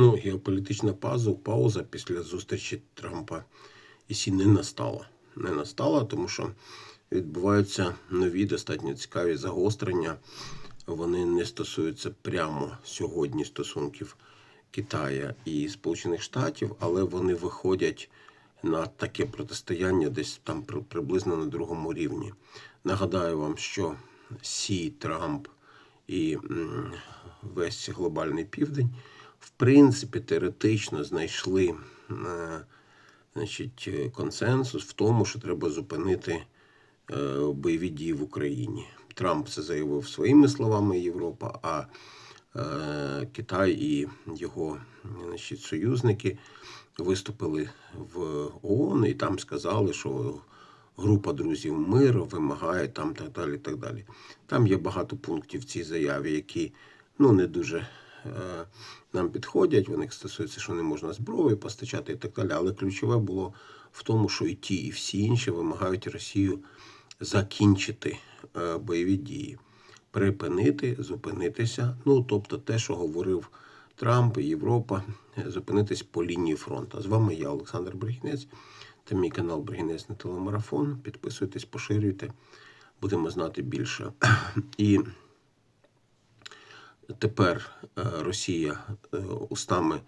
Ну, геополітична пауза, пауза після зустрічі Трампа і Сі не настала. Не настала, тому що відбуваються нові достатньо цікаві загострення. Вони не стосуються прямо сьогодні стосунків Китая і Сполучених Штатів, але вони виходять на таке протистояння десь там приблизно на другому рівні. Нагадаю вам, що Сі, Трамп і весь глобальний південь, в принципі, теоретично знайшли е, значить, консенсус в тому, що треба зупинити е, бойові дії в Україні. Трамп це заявив своїми словами Європа, а е, Китай і його значить, союзники виступили в ООН і там сказали, що група друзів миру вимагає там так далі. так далі. Там є багато пунктів в цій заяві, які ну, не дуже нам підходять. Вони стосуються, що не можна зброю постачати і так далі. Але ключове було в тому, що і ті, і всі інші вимагають Росію закінчити е, бойові дії, припинити, зупинитися. Ну, тобто те, що говорив Трамп і Європа, е, зупинитись по лінії фронту. З вами я, Олександр Брехінець, та мій канал Брехінець на телемарафон. Підписуйтесь, поширюйте, будемо знати більше. І тепер е, Росія е, устами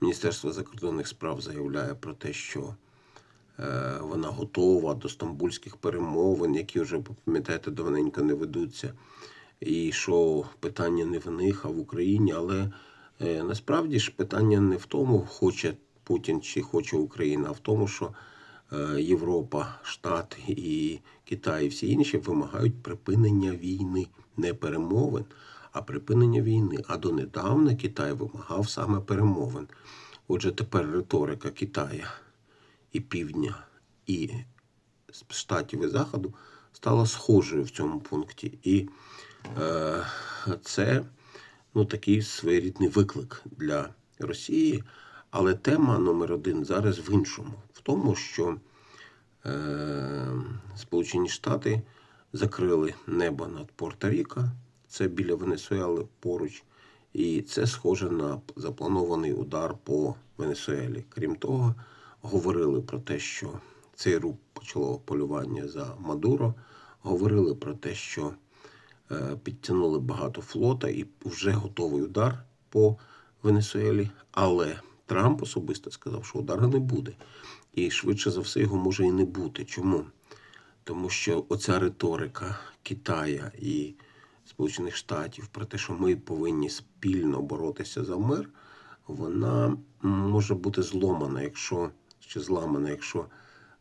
Міністерства закордонних справ заявляє про те, що е, вона готова до стамбульських перемовин, які вже пам'ятаєте, давненько не ведуться. І що питання не в них, а в Україні. Але насправді ж питання не в тому, хоче Путін чи хоче Україна, а в тому, що Європа, Штати і Китай і всі інші вимагають припинення війни, не перемовин, а припинення війни. А донедавна Китай вимагав саме перемовин. Отже, тепер риторика Китая і Півдня, і Штатів і Заходу стала схожою в цьому пункті. І е, це ну, такий своєрідний виклик для Росії. Але тема номер один зараз в іншому: в тому, що е, Сполучені Штати закрили небо над Порто-Ріко, це біля Венесуели поруч, і це схоже на запланований удар по Венесуелі. Крім того, говорили про те, що цей рух почало полювання за Мадуро, говорили про те, що е, підтягнули багато флота і вже готовий удар по Венесуелі. Але Трамп особисто сказав, що удару не буде. І швидше за все його може і не бути. Чому? Тому що оця риторика Китая і Сполучених Штатів про те, що ми повинні спільно боротися за мир, вона може бути зломана, якщо чи зламана, якщо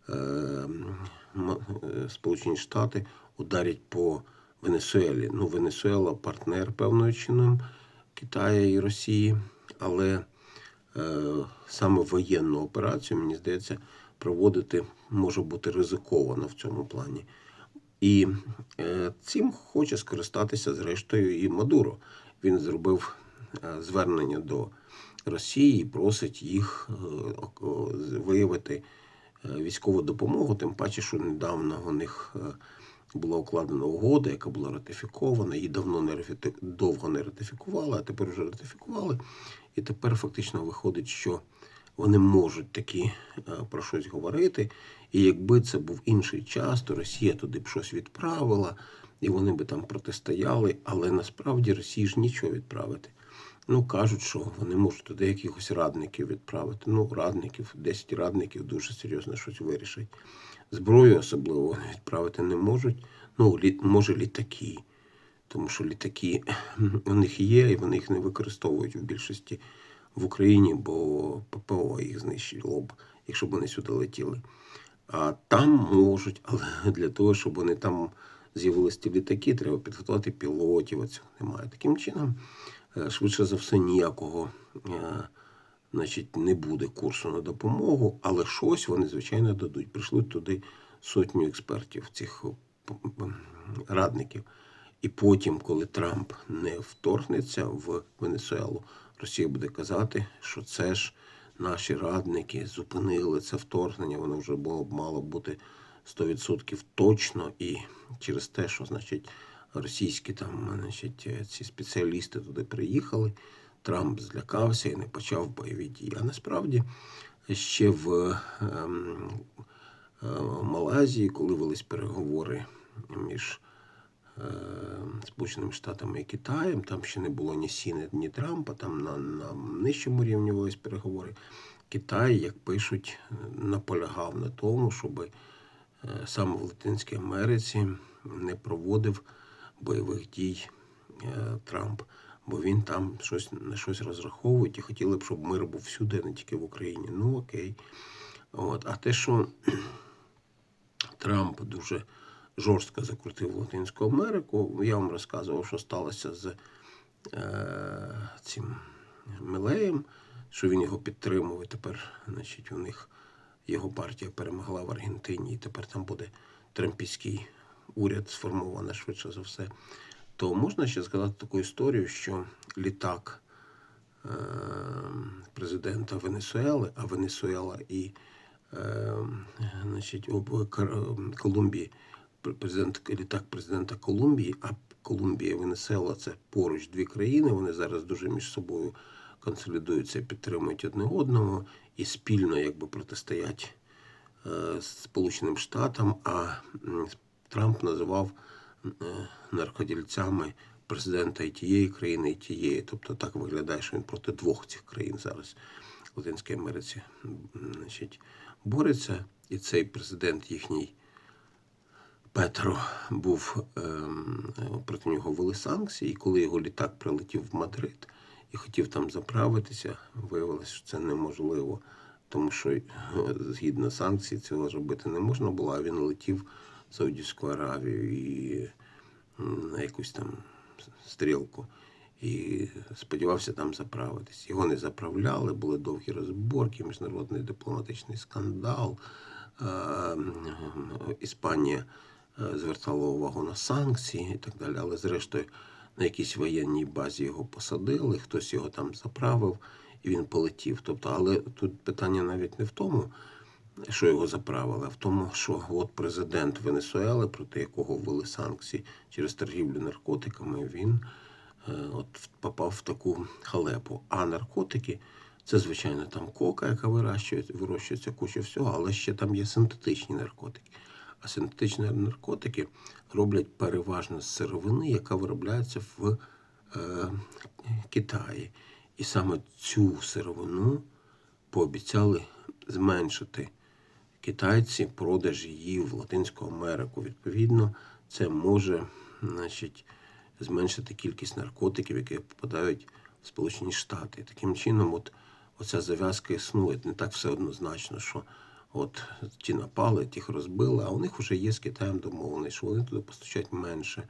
е, е, Сполучені Штати ударять по Венесуелі. Ну, Венесуела партнер певною чином Китаю і Росії, але е, саме воєнну операцію, мені здається, проводити може бути ризиковано в цьому плані. І е, цим хоче скористатися зрештою і Мадуро. Він зробив е, звернення до Росії і просить їх е, виявити військову допомогу, тим паче, що недавно у них була укладена угода, яка була ратифікована, її давно не ратифі- довго не ратифікували, а тепер вже ратифікували. І тепер фактично виходить, що вони можуть таки е, про щось говорити. І якби це був інший час, то Росія туди б щось відправила, і вони би там протистояли. Але насправді Росії ж нічого відправити. Ну, кажуть, що вони можуть туди якихось радників відправити. Ну, радників, 10 радників дуже серйозно щось вирішать. Зброю особливо вони відправити не можуть. Ну, лі, може, літаки. Тому що літаки у них є, і вони їх не використовують в більшості в Україні, бо ППО їх знищило б, якщо б вони сюди летіли. А там можуть, але для того, щоб вони там з'явилися ті літаки, треба підготувати пілотів. а Цього немає. Таким чином, е, швидше за все, ніякого е, значить, не буде курсу на допомогу, але щось вони, звичайно, дадуть. Прийшлють туди сотню експертів, цих радників. І потім, коли Трамп не вторгнеться в Венесуелу, Росія буде казати, що це ж наші радники зупинили це вторгнення, воно вже було мало бути 100% точно, і через те, що значить російські там значить, ці спеціалісти туди приїхали, Трамп злякався і не почав бойові дії. А насправді ще в ем, е, Малайзії, коли велись переговори між Сполученими Штатами і Китаєм, там ще не було ні Сіни, ні Трампа, там на, на нижчому рівні велись переговори. Китай, як пишуть, наполягав на тому, щоб е, саме в Латинській Америці не проводив бойових дій е, Трамп, бо він там щось на щось розраховує і хотіли б, щоб мир був всюди, не тільки в Україні. Ну окей. От. А те, що Трамп дуже жорстко закрутив Латинську Америку, я вам розказував, що сталося з е, цим Мілеєм, що він його підтримував. І тепер, значить, у них його партія перемогла в Аргентині, і тепер там буде трампійський уряд сформований швидше за все. То можна ще сказати таку історію, що літак е, президента Венесуели, а Венесуела і е, значить, об, Колумбії, президент, літак президента Колумбії, а Колумбія і Венесуела це поруч дві країни. Вони зараз дуже між собою консолідуються, підтримують одне одного і спільно якби протистоять е, Сполученим Штатам. А Трамп називав е, наркодільцями президента і тієї країни, і тієї. Тобто так виглядає, що він проти двох цих країн зараз в Латинській Америці значить, бореться. І цей президент їхній Петро був ем, проти нього ввели санкції, і коли його літак прилетів в Мадрид і хотів там заправитися, виявилося, що це неможливо, тому що е, згідно санкцій цього зробити не можна було, а він летів в Саудівську Аравію і на якусь там стрілку. І сподівався там заправитись. Його не заправляли, були довгі розборки, міжнародний дипломатичний скандал. Е, м, Іспанія е, звертала увагу на санкції і так далі. Але зрештою на якійсь воєнній базі його посадили, хтось його там заправив і він полетів. Тобто, але тут питання навіть не в тому, що його заправили, а в тому, що от президент Венесуели, проти якого ввели санкції через торгівлю наркотиками, він е, от попав в таку халепу. А наркотики це, звичайно, там кока, яка вирощується, вирощується куча всього, але ще там є синтетичні наркотики. А синтетичні наркотики роблять переважно з сировини, яка виробляється в е, Китаї. І саме цю сировину пообіцяли зменшити китайці продаж її в Латинську Америку. Відповідно, це може значить, зменшити кількість наркотиків, які попадають в Сполучені Штати. Таким чином, от оця зав'язка існує. Не так все однозначно, що от ті напали, тих розбили, а у них вже є з Китаєм домовленість, що вони туди постачають менше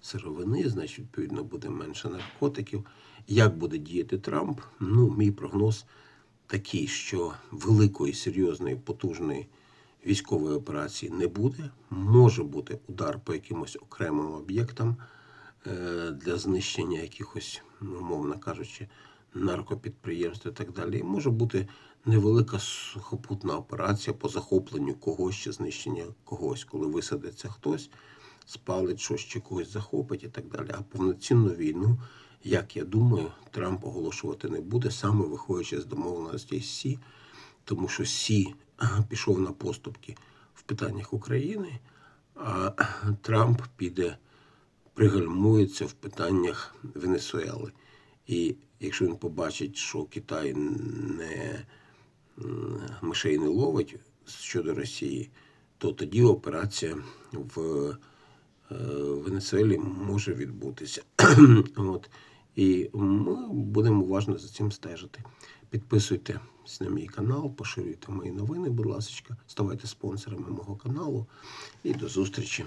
сировини, значить, відповідно, буде менше наркотиків. Як буде діяти Трамп? Ну, мій прогноз такий, що великої, серйозної, потужної військової операції не буде. Може бути удар по якимось окремим об'єктам е, для знищення якихось, ну, умовно кажучи, наркопідприємств і так далі. І може бути невелика сухопутна операція по захопленню когось чи знищення когось, коли висадиться хтось, спалить щось чи когось захопить і так далі. А повноцінну війну, як я думаю, Трамп оголошувати не буде, саме виходячи з домовленості Сі, тому що Сі пішов на поступки в питаннях України, а Трамп піде пригальмується в питаннях Венесуели. І якщо він побачить, що Китай не мишей не ловить щодо Росії, то тоді операція в е, Венесуелі може відбутися. От. І ми будемо уважно за цим стежити. Підписуйтесь на мій канал, поширюйте мої новини, будь ласка, ставайте спонсорами мого каналу. І до зустрічі.